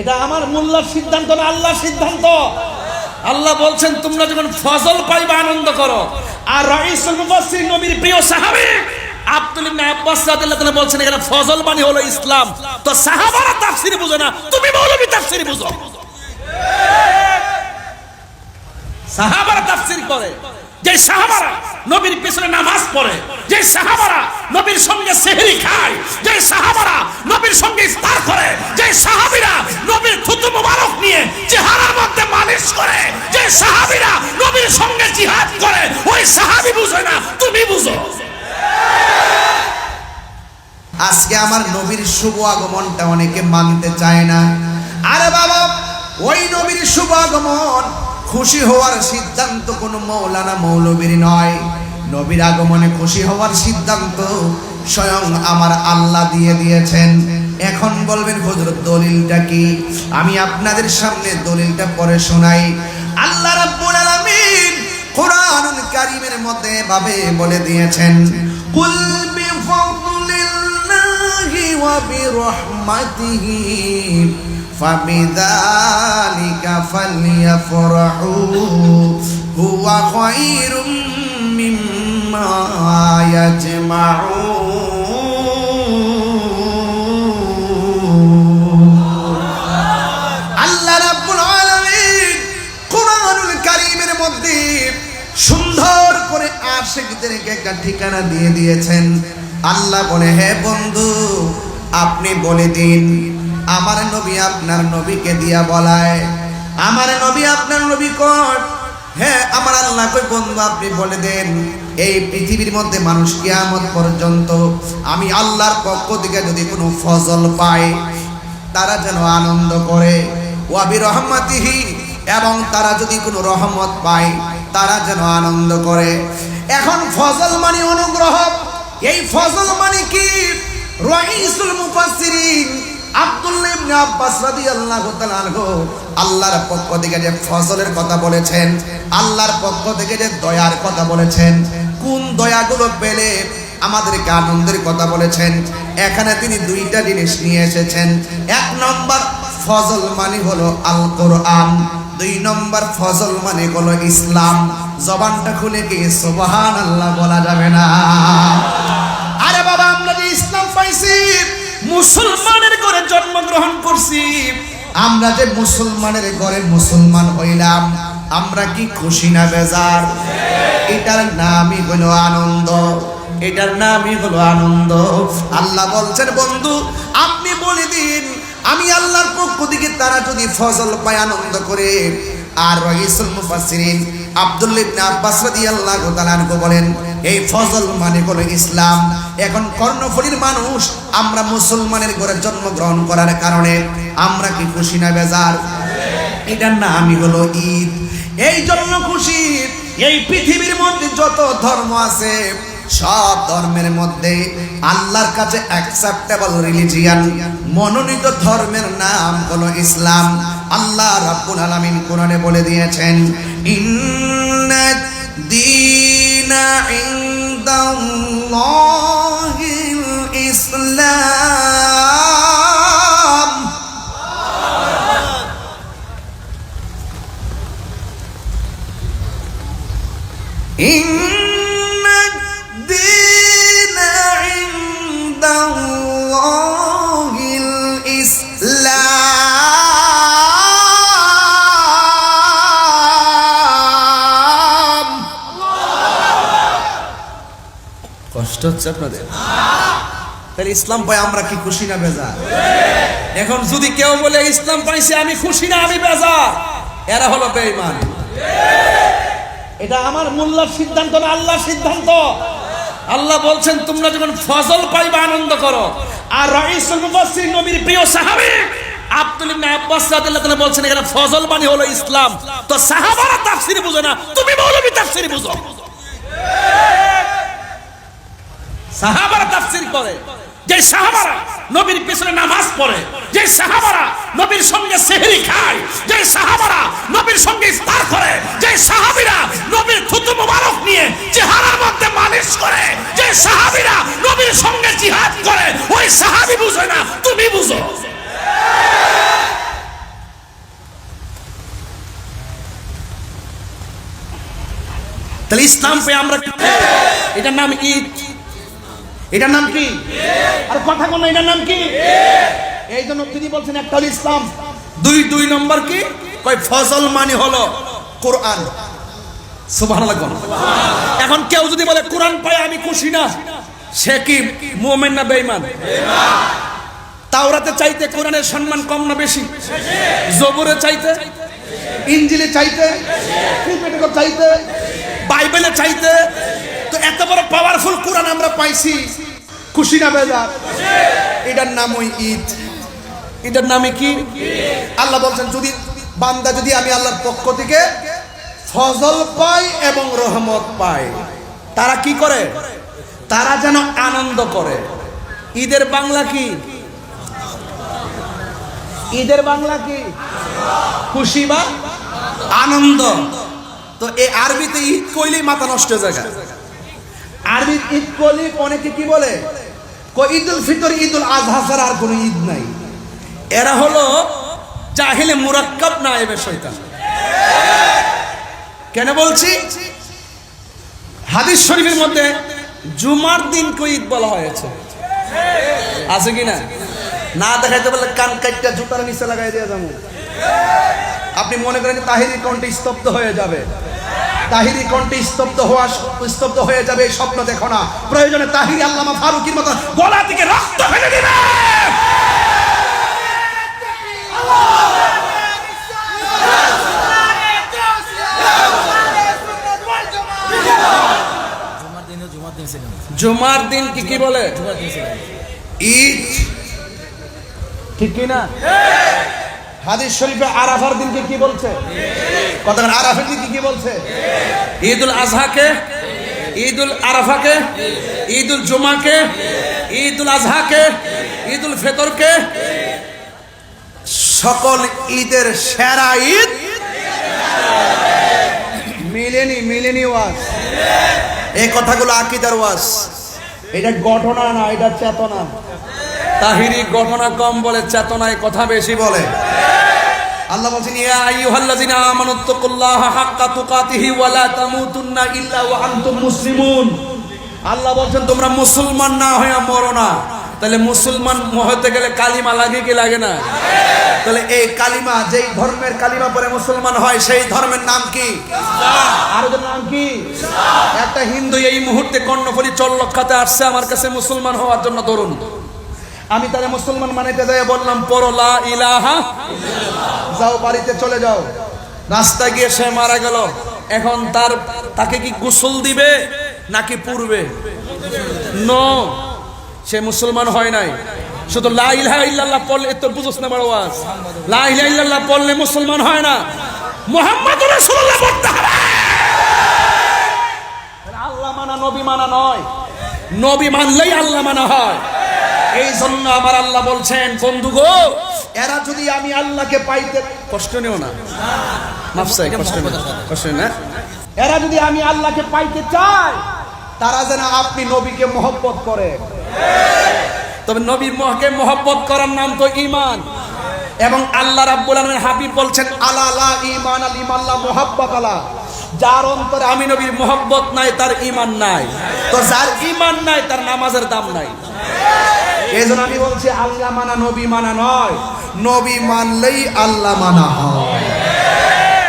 এটা আমার মোল্লার সিদ্ধান্ত না আল্লাহর সিদ্ধান্ত। আল্লাহ বলছেন, তোমরা যখন ফজল পাইবা, আনন্দ করো। আর রাইসুল মুফাসসির নবীর প্রিয় সাহাবী আব্দুল ইবনে আব্বাস রাদিয়াল্লাহু তাআলা বলছেন, এখানে ফজল মানে হলো ইসলাম। তো সাহাবারা তাফসীর বুঝে না, তুমি মৌলভী তাফসীর বুঝো। সাহাবারা তাফসীর করে। যে সাহাবারা নবীর পিছনে নামাজ পড়ে, যে সাহাবারা নবীর সঙ্গে সেহরি খায়, যে সাহাবারা নবীর সঙ্গে ইফতার করে, যে সাহাবীরা নবীর থুতু মুবারক নিয়ে চেহারার মধ্যে মালিশ করে, যে সাহাবীরা নবীর সঙ্গে জিহাদ করে, ওই সাহাবী বুঝে না, তুমি বুঝো। আজকে আমার নবীর শুভ আগমনটা অনেকে মানতে চায় না। আরে বাবা, ওই নবীর শুভ আগমন খুশি হওয়ার সিদ্ধান্ত কোনো মৌলানা মৌলবীর নয়। নবীর আগমনে খুশি হওয়ার সিদ্ধান্ত স্বয়ং আমার আল্লাহ দিয়ে দিয়েছেন। এখন বলবেন হজরত দলিলটা কি? আমি আপনাদের সামনে দলিলটা পরে শোনাই। আল্লাহ রাব্বুল আলামিন কোরআনুল কারীমের মধ্যে ভাবে বলে দিয়েছেন, কুল বিফাদলিল্লাহি ওয়া فبذلك فليفرحوا هو خير مما يجمعون আল্লাহ রাব্বুল আলামিন কোরআনুল কারীমের মধ্যে সুন্দর করে আশিকদেরকে একটা ঠিকানা দিয়ে দিয়েছেন আল্লাহ বলে হে বন্ধু আপনি বলে দিন আমার নবী আপনার নবীকে দিয়া বলায়। আমার নবী আপনার নবী কর। হ্যাঁ আমার আল্লাহ কই, বন্ধু, আপনি বলে দেন, এই পৃথিবীর মধ্যে মানুষ কিয়ামত পর্যন্ত আমি আল্লাহর পক্ষ থেকে যদি কোনো ফজল পায়, তারা যেন আনন্দ করে। ওয়াবি রহমাতিহি এবং তারা যদি কোনো রহমত পায়, তারা যেন আনন্দ করে। এখন ফজল মানে অনুগ্রহ। এই ফজল মানে কি? রাইসুল মুফাসসিরিন। আব্দুল্লাহ ইবনে আব্বাস রাদিয়াল্লাহু তাআলা আনহু আল্লাহর পক্ষ থেকে যে ফজলের কথা বলেছেন, আল্লাহর পক্ষ থেকে যে দয়ার কথা বলেছেন, কোন দয়াগুলো পেলে আমাদেরকে আনন্দের কথা বলেছেন, এখানে তিনি দুইটা জিনিস নিয়ে এসেছেন। এক নম্বর ফজল মানে হলো আল কোরআন দুই নম্বর ফজল মানে হলো ইসলাম। জবানটা খুলে কি সুবহান আল্লাহ বলা যাবে না? আরে বাবা, আমরা যে ইসলাম পাইছি মুসলমানের ঘরে জন্মগ্রহণ করছি। আমরা যে মুসলমানের ঘরে মুসলমান হইলাম, আমরা কি খুশি না বেজার? এটার নামই হলো আনন্দ। এটার নামই হলো আনন্দ। আল্লাহ বলছেন, বন্ধু, আপনি বলে দিন, আমি আল্লাহর পক্ষ থেকে তারা যদি ফজল পায় আনন্দ করে। আর রহিসুল মুফাসসিরিন আব্দুল্লাহ ইবনে আব্বাস রাদিয়াল্লাহু তাআলা বলেন এই ফজল মানে হলো ইসলাম। এখন কর্ণফুলীর মানুষ আমরা মুসলমানের ঘরে জন্মগ্রহণ করার কারণে আমরা কি খুশি না বেজার? এটার নামই হলো ঈদ। এই জন্য খুশি। এই পৃথিবীর মধ্যে যত ধর্ম আছে, সব ধর্মের মধ্যে আল্লাহর কাছে অ্যাকসেপ্টেবল রিলিজিয়ান মনোনীত ধর্মের নাম হলো ইসলাম। আল্লাহ রাব্বুল আলামিন কোরআনে বলে দিয়েছেন ইন্না দীনা ইনদাল্লাহিল ইসলাম কষ্ট হচ্ছে আপনাদের। তাহলে ইসলাম পাই আমরা কি খুশি না বেজা এখন যদি কেউ বলে, ইসলাম পাইছে, আমি খুশি না, আমি বেজার। এরা হলো বেঈমান। এটা আমার মোল্লার সিদ্ধান্ত না আল্লাহর সিদ্ধান্ত। আল্লাহ বলছেন, তোমরা যখন ফজল পাইবা, আনন্দ করো। আর রাইসুল মুফাসসির নবীর প্রিয় সাহাবী আব্দুল ইবনে আব্বাস রাদিয়াল্লাহু তাআলা বলছেন, এখানে ফজল মানে হলো ইসলাম। তো সাহাবারা তাফসীর বুঝে না, তুমি মৌলভী তাফসীর বুঝো। সাহাবারা তাফসির করে। যে সাহাবারা নবীর পিছনে নামাজ পড়ে, যে সাহাবারা নবীর সঙ্গে সেহরি খায়, যে সাহাবারা নবীর সঙ্গে ইফতার করে, যে সাহাবীরা নবীর থুতু মোবারক নিয়ে চেহারার মধ্যে মালিশ করে, যে সাহাবীরা নবীর সঙ্গে জিহাদ করে, ওই সাহাবী বুঝে না, তুমি বুঝো। তাহলে ইসলাম পে আমরা এটার নাম ঈদ। এটার নাম কি? আর কথা কোন এটার নাম কি? এই জন্য তিনি বলছেন একটা হলো ইসলাম। দুই দুই নম্বর কি? কয় ফজল মানে হলো কোরআন। সুবহানাল্লাহ এখন কেউ যদি বলে কোরআন পায় আমি খুশি না। সে কি মুমিন না বেঈমান? তাওরাতে চাইতে কোরআনের সম্মান কম না বেশি? জবুরে চাইতে? ইঞ্জিলে চাইতে? চাইতে? বাইবেলে চাইতে? তো এত বড় পাওয়ারফুল কোরআন আমরা পাইছি। খুশি না বেজার এটার নাম ওই ঈদ। এটার নামে কি? আল্লাহ বলছেন, যদি বান্দা, যদি আমি আল্লাহর পক্ষ থেকে ফজল পাই এবং রহমত পাই, তারা কি করে? তারা যেন আনন্দ করে। ঈদের বাংলা কি? ঈদের বাংলা কি? খুশি বা আনন্দ? তো এই আরবিতে ঈদ কইলেই মাথা নষ্ট যায় আরবি ঈদ কইলে অনেকে কি বলে? ঈদুল ফিতর, ঈদুল আজহা ছাড়া আর কোনো ঈদ নাই। এরা হলো চাহিলে মুরাক্কাব না এ বিষয়টা কেন বলছি? হাদিস শরীফের মধ্যে জুমার দিনকে ঈদ বলা হয়েছে। আছে কি না? না দেখাইতে বলে কান কাটটা জুতার নিচে লাগাই দিয়ে যাব। আপনি মনে করেন তাহিরি কণ্ঠে স্তব্ধ হয়ে যাবে। তাহিরি কণ্ঠে স্তব্ধ হওয়া স্তব্ধ হয়ে যাবে এই স্বপ্ন দেখো না। প্রয়োজনে তাহিরি আল্লামা ফারুকির মতো গলা থেকে রক্ত ফেলে দিবে। জুমার দিন ছিলেন জুমার দিন কি কি বলে ঈদ। ঠিক কি না? হাদিস শরীফে আরাফার দিনকে কি বলছে? কতক্ষণ আরাফের দিনকে কি বলছে? ঈদুল আজহাকে ঈদুল আরাফাকে ঈদুল জুমাকে ঈদুল আজহাকে ঈদুল ফেতরকে। সকল ঈদের সেরা ঈদ মিলেনি মিলেনি ওয়াজ। এই কথাগুলো আকিদার ওয়াজ। এটা ঘটনা না এটা চেতনা। তাহিরি ঘটনা কম বলে, চেতনায় কথা বেশি বলে। আল্লাহ বলছেন, ইয়া ইয়া আইয়ুহাল্লাযিনা আমানুত্তাকুল্লাহা হাক্কা তুকাতিহি ওয়া লা তামুতুন্না ইল্লা ওয়া আনতুম মুসলিমুন। আল্লাহ বলছেন, তোমরা মুসলমান না হয়ে মরো না। তাহলে মুসলমান হতে গেলে কালিমা লাগে কি লাগে না? তাহলে এই কালিমা, যেই ধর্মের কালিমা পরে মুসলমান হয়, সেই ধর্মের নাম কি? আর নাম কি? একটা হিন্দু এই মুহূর্তে কর্ণফুলি চল্লক্ষাতে আসছে, আমার কাছে মুসলমান হওয়ার জন্য ধরুন আমি তাহলে মুসলমান মানাইতে যাই বললাম পরলা ইলাহা যাও বাড়িতে চলে যাও। রাস্তায় গিয়ে সে মারা গেল। এখন তার, তাকে কি গোসল দিবে নাকি পূর্বে ন সে মুসলমান হয় নাই। শুধু লা ইলাহা ইল্লাল্লাহ পড়লে তোর বুঝোস না বড় লা ইলাহা ইল্লাল্লাহ পড়লে মুসলমান হয় না। মুহাম্মাদুর রাসূলুল্লাহ পড়তে হবে। আল্লাহ মানা, নবী মানা নয়। নবী মানলেই আল্লাহ মানা হয়। এই জন্য আমার আল্লাহ বলছেন, বন্ধু গো, এরা যদি আমি আল্লাহকে পাইতে, কষ্ট নিও না। মাফসাই কষ্ট কষ্ট না এরা যদি আমি আল্লাহকে পাইতে চাই, তারা যেন আপনি নবীকে মহব্বত করে। তবে নবীর মহকে মহব্বত করার নাম তো ইমান এবং আল্লাহ রাব্বুল আলামিন হাবিব বলছেন, আলা লা ঈমান আল ইমাল্লাহ মুহাব্বত আলা। যার অন্তরে আমি নবীর মহব্বত নাই, তার ইমান নাই। তো যার ইমান নাই, তার নামাজের দাম নাই। এই আমি বলছি আল্লাহ মানা নবী মানা নয়। নবী মানলেই আল্লাহ মানা হয়।